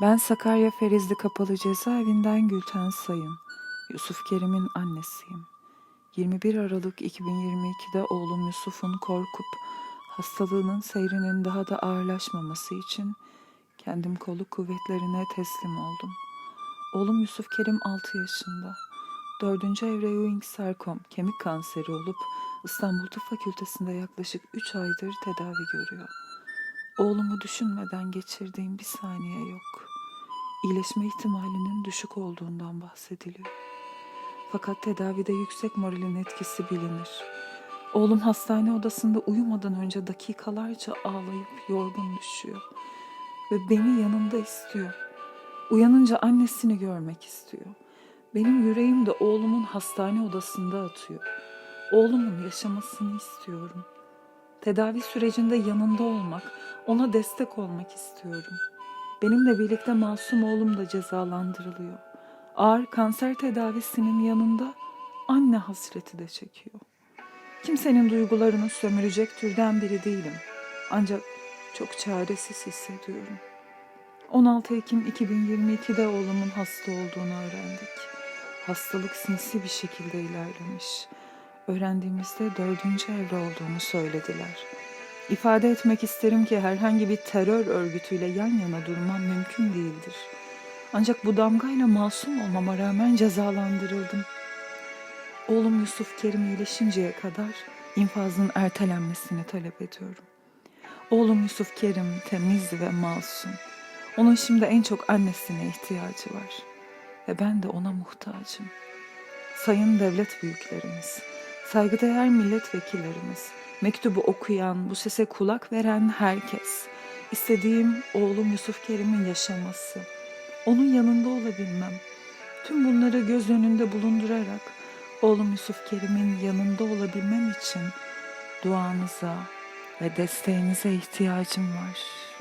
Ben Sakarya Ferizli Kapalı Cezaevinden Gülten Sayın, Yusuf Kerim'in annesiyim. 21 Aralık 2022'de oğlum Yusuf'un korkup hastalığının seyrinin daha da ağırlaşmaması için kendim kolluk kuvvetlerine teslim oldum. Oğlum Yusuf Kerim 6 yaşında. 4. evre Ewing sarkom kemik kanseri olup İstanbul Tıp Fakültesi'nde yaklaşık 3 aydır tedavi görüyor. Oğlumu düşünmeden geçirdiğim bir saniye yok. İyileşme ihtimalinin düşük olduğundan bahsediliyor. Fakat tedavide yüksek moralin etkisi bilinir. Oğlum hastane odasında uyumadan önce dakikalarca ağlayıp yorgun düşüyor. Ve beni yanında istiyor. Uyanınca annesini görmek istiyor. Benim yüreğim de oğlumun hastane odasında atıyor. Oğlumun yaşamasını istiyorum. Tedavi sürecinde yanında olmak, ona destek olmak istiyorum. Benimle birlikte masum oğlum da cezalandırılıyor. Ağır kanser tedavisinin yanında anne hasreti de çekiyor. Kimsenin duygularını sömürecek türden biri değilim. Ancak çok çaresiz hissediyorum. 16 Ekim 2022'de oğlumun hasta olduğunu öğrendik. Hastalık sinsi bir şekilde ilerlemiş. Öğrendiğimizde dördüncü evre olduğunu söylediler. İfade etmek isterim ki herhangi bir terör örgütüyle yan yana durmam mümkün değildir. Ancak bu damgayla masum olmama rağmen cezalandırıldım. Oğlum Yusuf Kerim iyileşinceye kadar infazın ertelenmesini talep ediyorum. Oğlum Yusuf Kerim temiz ve masum. Onun şimdi en çok annesine ihtiyacı var. Ve ben de ona muhtacım. Sayın devlet büyüklerimiz, saygıdeğer milletvekillerimiz, mektubu okuyan, bu sese kulak veren herkes. İstediğim oğlum Yusuf Kerim'in yaşaması. Onun yanında olabilmem. Tüm bunları göz önünde bulundurarak oğlum Yusuf Kerim'in yanında olabilmem için duanıza ve desteğinize ihtiyacım var.''